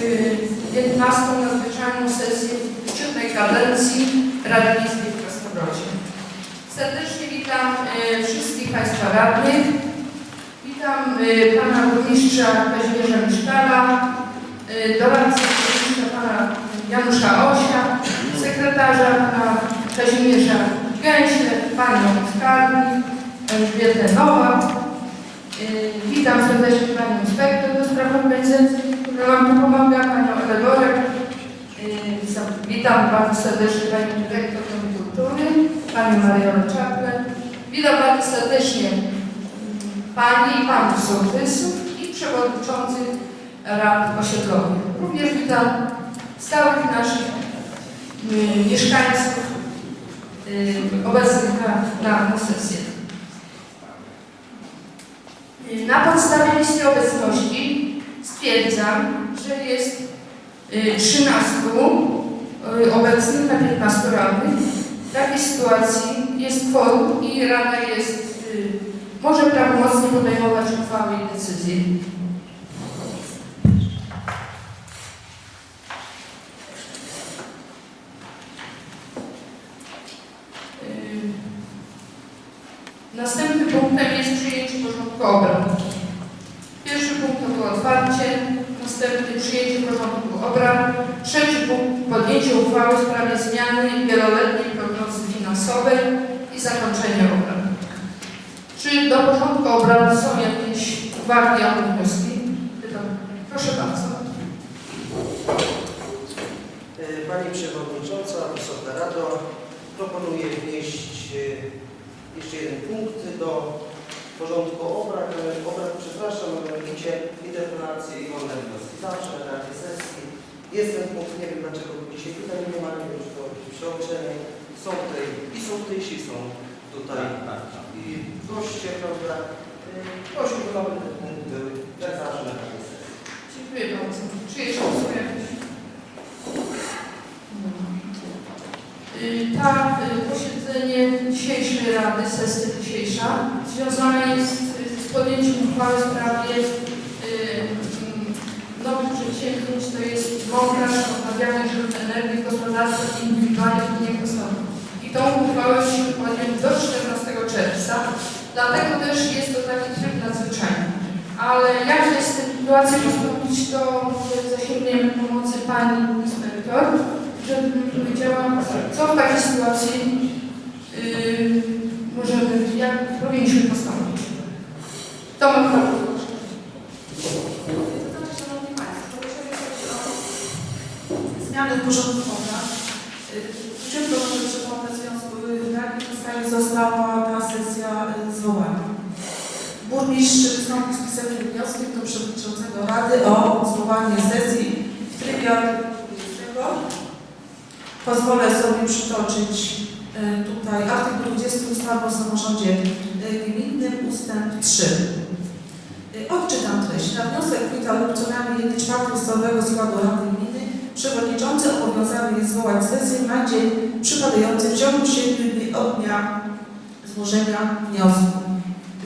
15. nadzwyczajną sesję szczytnej kadencji Rady Miejskiej w Krasnobrodzie. Serdecznie witam e, wszystkich Państwa radnych. Witam e, Pana Burmistrza Kazimierza Miszkala, doradcę burmistrza Pana Janusza Osia, sekretarza Pana Kazimierza Gęśle, Panią Skarbnik, Elżbietę Nowak. Witam serdecznie Panią Inspektor do spraw organizacji, która nam tu pomaga, Panią Elegorek. E, za- Witam bardzo serdecznie Panią Dyrektor Domu Kultury, Panią Mariolę Czaple. Witam bardzo serdecznie Pani i Panów Sołtysów i Przewodniczących Rad Osiedlowych. Również witam stałych naszych y, mieszkańców y, obecnych na, na, na sesję. Y, Na podstawie listy obecności stwierdzam, że jest y, 13 y, obecnych na 15 radnych. W takiej sytuacji jest kworum i Rada jest, y, może prawomocnie podejmować uchwały i decyzje. Y, Następnym punktem jest przyjęcie porządku obrad. Pierwszy punkt to było otwarcie, następny przyjęcie porządku obrad, trzeci punkt podjęcie uchwały w sprawie zmiany wieloletniej prognozy finansowej i zakończenie obrad. Czy do porządku obrad są jakieś uwagi albo wnioski? Pytam. Proszę bardzo. E, Pani Przewodnicząca, Wysoka Rado, proponuję wnieść e, jeszcze jeden punkt do porządku obrad. e, obrad przepraszam, mianowicie interpelacje i wolne wnioski. Zawsze na sesji jest ten punkt, nie wiem dlaczego dzisiaj tutaj nie ma, nie wiem czy to jakieś przełączenie. Są tutaj i sołtysi, są tutaj i goście, prawda. E, Prosiłbym, aby ten punkt był jak zawsze na takiej sesji. Dziękuję bardzo. Czy jeszcze są jakieś? Y, Tak, y, posiedzenie dzisiejszej Rady, sesja dzisiejsza, związana jest y, z podjęciem uchwały w sprawie y, nowych przedsięwzięć, to jest montaż odnawialnych źródeł energii w gospodarstwach indywidualnych i niekosztowych. I tą uchwałę musimy podjąć do 14 czerwca, dlatego też jest to taki tryb nadzwyczajny. Ale jak jest tę sytuację postąpić, to zasięgniemy pomocy Pani Inspektor, żeby mi powiedziała, co w takiej sytuacji yy, możemy, jak powinniśmy postąpić. To mam prawo. Szanowni Państwo, jeżeli chodzi o zmiany w porządku obrad, y, czym to może przypomnę w związku, y, na jakiej podstawie została ta sesja y, zwołana? Burmistrz wystąpił z pisemnym wnioskiem do przewodniczącego Rady o zwołanie sesji w trybie artykułu 20. Pozwolę sobie przytoczyć y, tutaj artykuł 20 ustawy o samorządzie y, gminnym ustęp 3. Y, Odczytam treść. Na wniosek wójta lub co najmniej 1 czwartą składu Rady Gminy przewodniczący obowiązany jest zwołać sesję na dzień przypadający w ciągu 7 dni od dnia złożenia wniosku.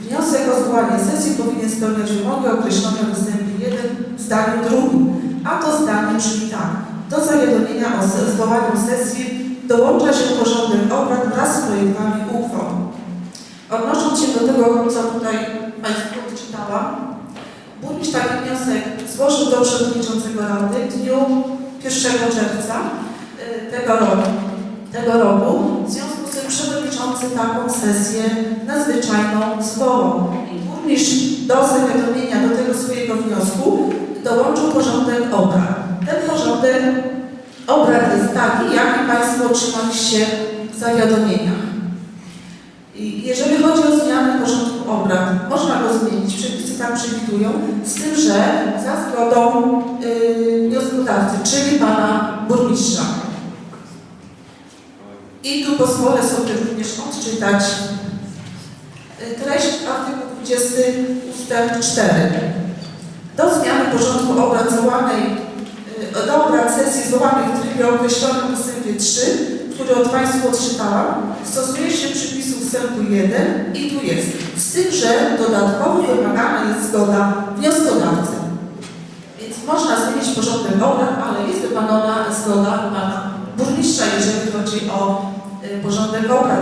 Wniosek o zwołanie sesji powinien spełniać wymogi określone w ustępie 1 w zdaniu drugim, a to zdanie brzmi tak. Do zawiadomienia o zwołaniu sesji dołącza się porządek obrad wraz z projektami uchwał. Odnosząc się do tego, co tutaj Państwu odczytałam, burmistrz taki wniosek złożył do przewodniczącego Rady w dniu 1 czerwca y, tego roku. Tego roku. W związku z tym przewodniczący taką sesję nadzwyczajną zwołał. Burmistrz do zawiadomienia do tego swojego wniosku dołączył porządek obrad. Ten porządek obrad jest taki, jaki Państwo otrzymaliście w zawiadomieniach. I Jeżeli chodzi o zmianę porządku obrad, można go zmienić, przepisy tam przewidują, z tym, że za zgodą yy, wnioskodawcy, czyli pana burmistrza. I tu pozwolę sobie również odczytać y, treść artykułu 20 ustęp 4. Do zmiany porządku obrad zwołanej, do obrad sesji zwołanej w trybie określonym w ustępie 3 który od Państwu odczytałam, stosuje się przepisu ustępu 1 i tu jest. Z tym, że dodatkowo wymagana jest zgoda wnioskodawcy. Więc można zmienić porządek obrad, ale jest wypalona zgoda pana burmistrza, jeżeli chodzi o y, porządek obrad.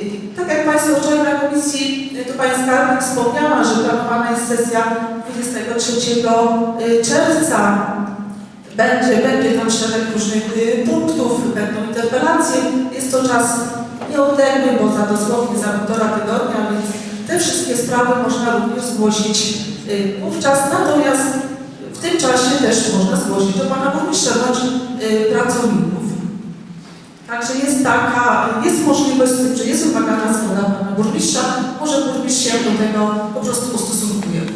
Y, Tak jak Państwo wczoraj na komisji, y, tu Pani Skarbnik wspomniała, że planowana jest sesja 23 y, czerwca. Będzie, będzie tam szereg różnych y, punktów, będą interpelacje. Jest to czas nieodległy, bo za dosłownie za półtora tygodnia, więc te wszystkie sprawy można również zgłosić y, wówczas. Natomiast w tym czasie też można zgłosić do Pana Burmistrza bądź y, pracowników. Także jest taka, jest możliwość, że jest wymagana zgoda Pana Burmistrza, może Burmistrz się do tego po prostu ustosunkuje.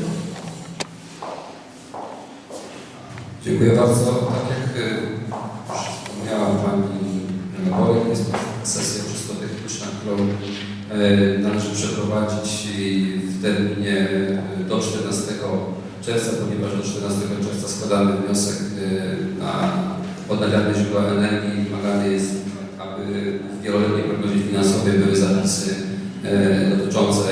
Dziękuję bardzo. Tak jak już wspomniała Pani Borek, jest to sesja czysto techniczna, którą e, należy przeprowadzić w terminie e, do 14 czerwca, ponieważ do 14 czerwca składamy wniosek na odnawialne źródła energii. Wymagane jest, aby w wieloletniej prognozie finansowej były zapisy dotyczące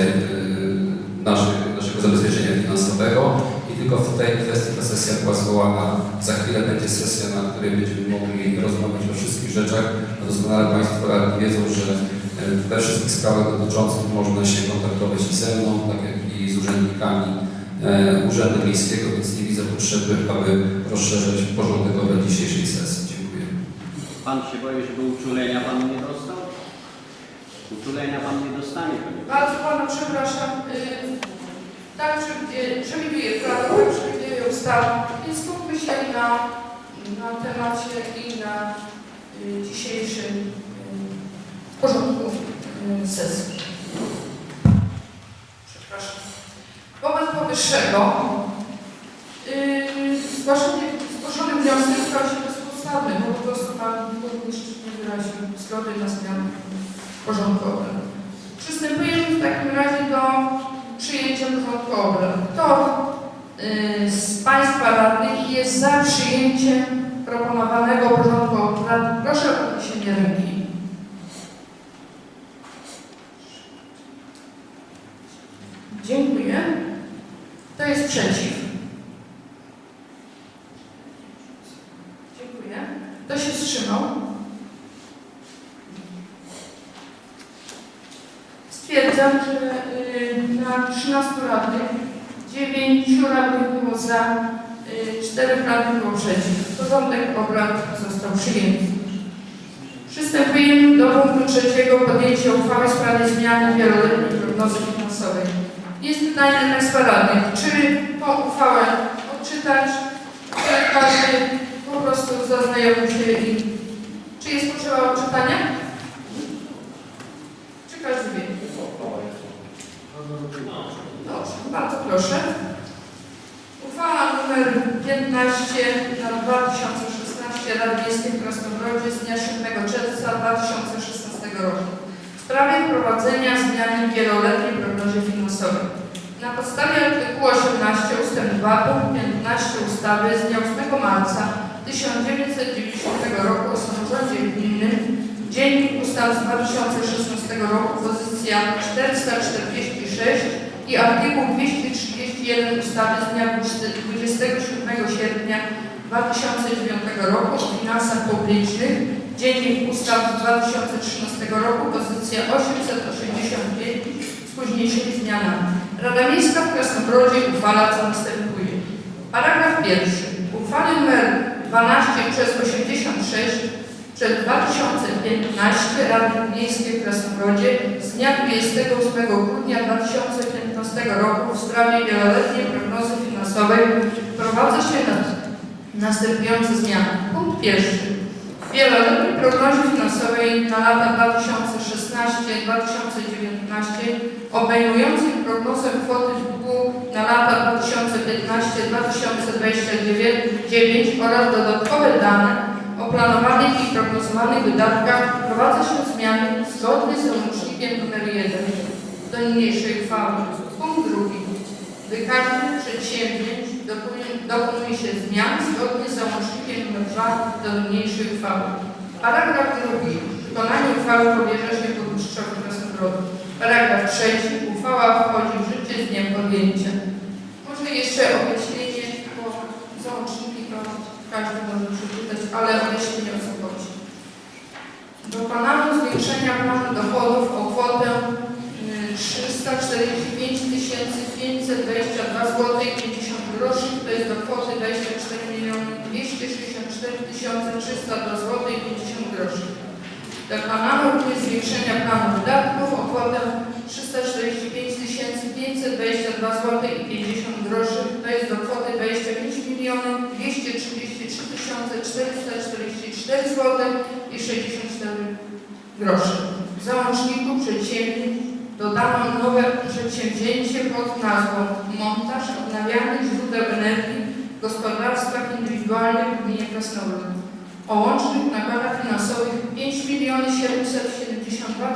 sesja była zwołana. Za chwilę będzie sesja, na której będziemy mogli rozmawiać o wszystkich rzeczach. Doskonale Państwo radni wiedzą, że e, we wszystkich sprawach dotyczących można się kontaktować i ze mną, tak jak i z urzędnikami e, Urzędu Miejskiego, więc nie widzę potrzeby, aby rozszerzać porządek obrad dzisiejszej sesji. Dziękuję. Pan się boi, żeby uczulenia Pan nie dostał? Uczulenia Pan nie dostanie. Bardzo Pana przepraszam. y, Tak przewiduje- przewiduje prawo, ustawa, więc skupmy się na, na temacie i na y, dzisiejszym y, porządku y, sesji. Przepraszam. Wobec powyższego yy, zgłoszony, zgłoszony wniosek stał się bezpodstawny, bo po prostu Pan Burmistrz nie wyraził zgody na zmianę porządku obrad. Przystępujemy w takim razie do przyjęcia porządku obrad. Radnych jest za przyjęciem proponowanego porządku obrad? Proszę o podniesienie ręki. Dziękuję. Kto jest przeciw? Dziękuję. Kto się wstrzymał? Stwierdzam, że y, na 13 radnych 9 radnych było za, y, 4 radnych było przeciw. Porządek obrad został przyjęty. Przystępujemy do punktu trzeciego podjęcie uchwały w sprawie zmiany wieloletniej prognozy finansowej. Jest pytanie Państwa radnych, czy tą uchwałę odczytać, czy każdy po prostu zaznajomił się i czy jest potrzeba odczytania? Czy każdy wie? Dobrze, bardzo proszę. Nr 15 na 2016 Rady Miejskiej w Krasnobrodzie z dnia 7 czerwca 2016 roku w sprawie wprowadzenia zmiany w wieloletniej prognozie finansowej. Na podstawie artykułu 18 ust. 2 punkt 15 ustawy z dnia 8 marca 1990 roku o samorządzie gminnym Dziennik Ustaw z 2016 roku pozycja 446 i artykuł 231 ustawy z dnia 27 sierpnia 2009 roku o finansach publicznych, Dziennik Ustaw z 2013 roku, pozycja 885 z późniejszymi zmianami. Rada Miejska w Krasnobrodzie uchwala co następuje. Paragraf pierwszy. Uchwały nr 12 przez 86 przez 2015 Rady Miejskiej w z dnia 28 grudnia 2015 roku w sprawie wieloletniej prognozy finansowej wprowadza się na następujące zmiany. Punkt pierwszy. W wieloletniej prognozie finansowej na lata 2016-2019 obejmującej prognozę kwoty długu na lata 2015-2029 oraz dodatkowe dane o planowanych i prognozowanych wydatkach wprowadza się zmiany zgodnie z załącznikiem nr 1 do niniejszej uchwały. Punkt drugi. Wykaźny przedsięwzięć dokonuje, się zmian zgodnie z załącznikiem nr 2 do niniejszej uchwały. Paragraf drugi. Wykonanie uchwały powierza się burmistrzowi Krasnobrodu. Paragraf trzeci. Uchwała wchodzi w życie z dniem podjęcia. Może jeszcze objaśnienie, bo załączniki każdy może przeczytać, ale odnieśli nie wysokości. Dokonano zwiększenia planu dochodów o kwotę 345 522 zł 50 groszy, to jest do kwoty 24 264 302 zł 50 groszy. Dokonano również zwiększenia planu wydatków o kwotę 345 522 zł 50 groszy, to jest do kwoty 25 230 2444 zł i 64 groszy. W załączniku przedsięwzięć dodano nowe przedsięwzięcie pod nazwą Montaż odnawialnych źródeł energii w gospodarstwach indywidualnych w gminie Krasnolud o łącznych nakładach finansowych 5 772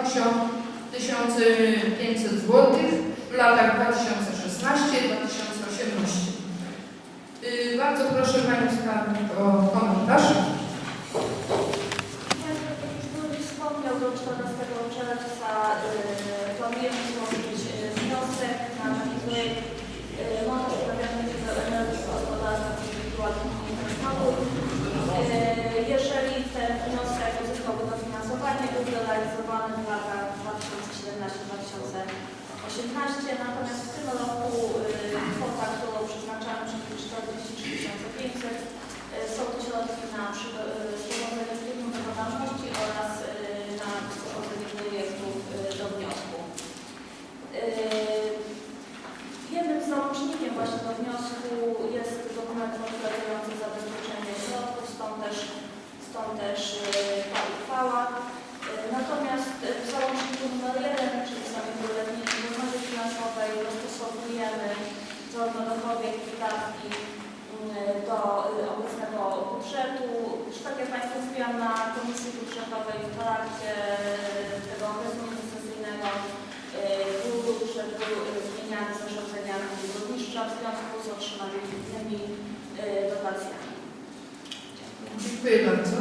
1500 zł w latach 2016-2018. Yy, bardzo proszę Skarbnik o komentarz. Jak już Burmistrz wspomniał, do 14 czerwca y, planujemy złożyć y, wniosek na taki projekt y, montaż odnawialnych źródeł energii w gospodarstwach indywidualnych i Krasnolud. Y, Jeżeli ten wniosek uzyskał dofinansowanie, będzie realizowany w latach 2017-2018, natomiast w tym roku y, kwota, którą przeznaczamy, czyli 43 500, y, są to środki na przy- y, sporządzenie pliku wykonalności oraz y, na sporządzenie projektów y, do wniosku. Y, Jednym z załącznikiem właśnie do wniosku jest dokument potwierdzający zabezpieczenie środków, stąd też, stąd też y, ta uchwała. Y, Natomiast y, w załączniku numer 1, czyli samej wieloletniej prognozy finansowej, dostosowujemy zarówno dochody, jak i wydatki y, do y, obecnego budżetu. Już tak jak Państwu mówiłam na Komisji Budżetowej w trakcie y, tego okresu inwestycyjnego y, był budżet był zmieniany zarządzeniami burmistrza w związku z otrzymanymi y, dotacjami. Dziękuję bardzo.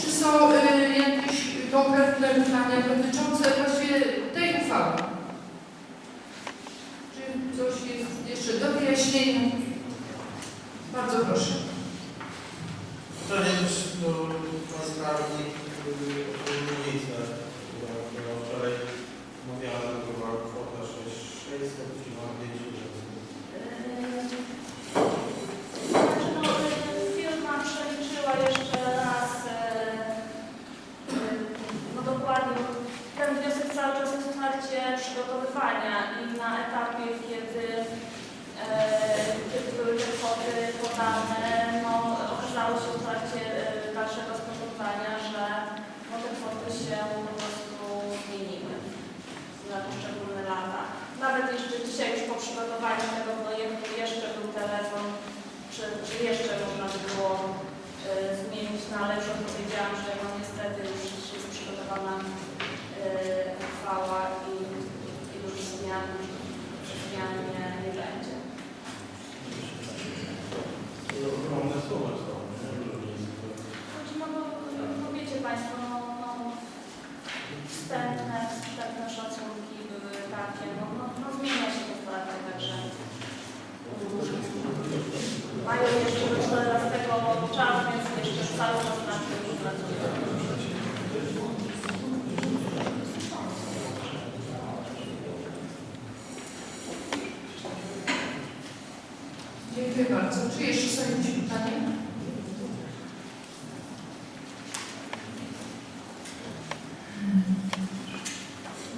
Czy są jakieś konkretne pytania dotyczące właściwie tej uchwały? Czy coś jest jeszcze do wyjaśnienia? Bardzo proszę. Pytanie też do Pan Skarbnik o różnicę, która była wczoraj omawiana, to była kwota 6600, czy ma 5000. Znaczy, no, y, firma przeliczyła jeszcze raz y, y, no dokładnie, bo ten wniosek cały czas jest w trakcie przygotowywania i na etapie, kiedy, e, kiedy były te kwoty podane, no okazało się w trakcie e, dalszego spotkania, że no, te kwoty się po prostu zmieniły na poszczególne lata. Nawet jeszcze dzisiaj już po przygotowaniu tego projektu jeszcze był telefon, czy, czy jeszcze można by było e, zmienić na lepszą. Powiedziałam, że no niestety już jest przygotowana e, uchwała i, i już zmian, zmian nie, nie będzie. To ogromne sumy są, nie? Różnice. Znaczy, no, no, no wiecie Państwo, no, no wstępne, wstępne szacunki były takie, no, no, no zmienia się to w trakcie, także mają jeszcze do 14 czas, więc jeszcze cały czas nad tym pracują. Dziękuję bardzo. Czy jeszcze są jakieś pytania?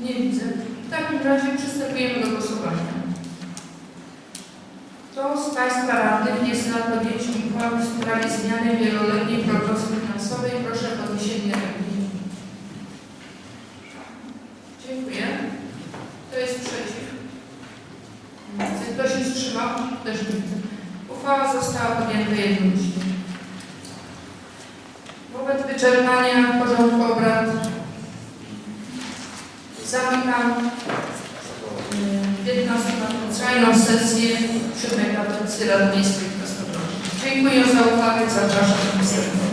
Nie widzę. W takim razie przystępujemy do głosowania. Kto z Państwa radnych jest za podjęciem uchwały w sprawie zmiany wieloletniej prognozy finansowej? Proszę o podniesienie ręki. Dziękuję. Kto jest przeciw? Ktoś się wstrzymał? Też nie widzę. Uchwała została podjęta jednomyślnie. Wobec wyczerpania porządku obrad zamykam y, 15 nadzwyczajną sesję 7 kadencji Rady Miejskiej w. Dziękuję za uwagę. Zapraszam do.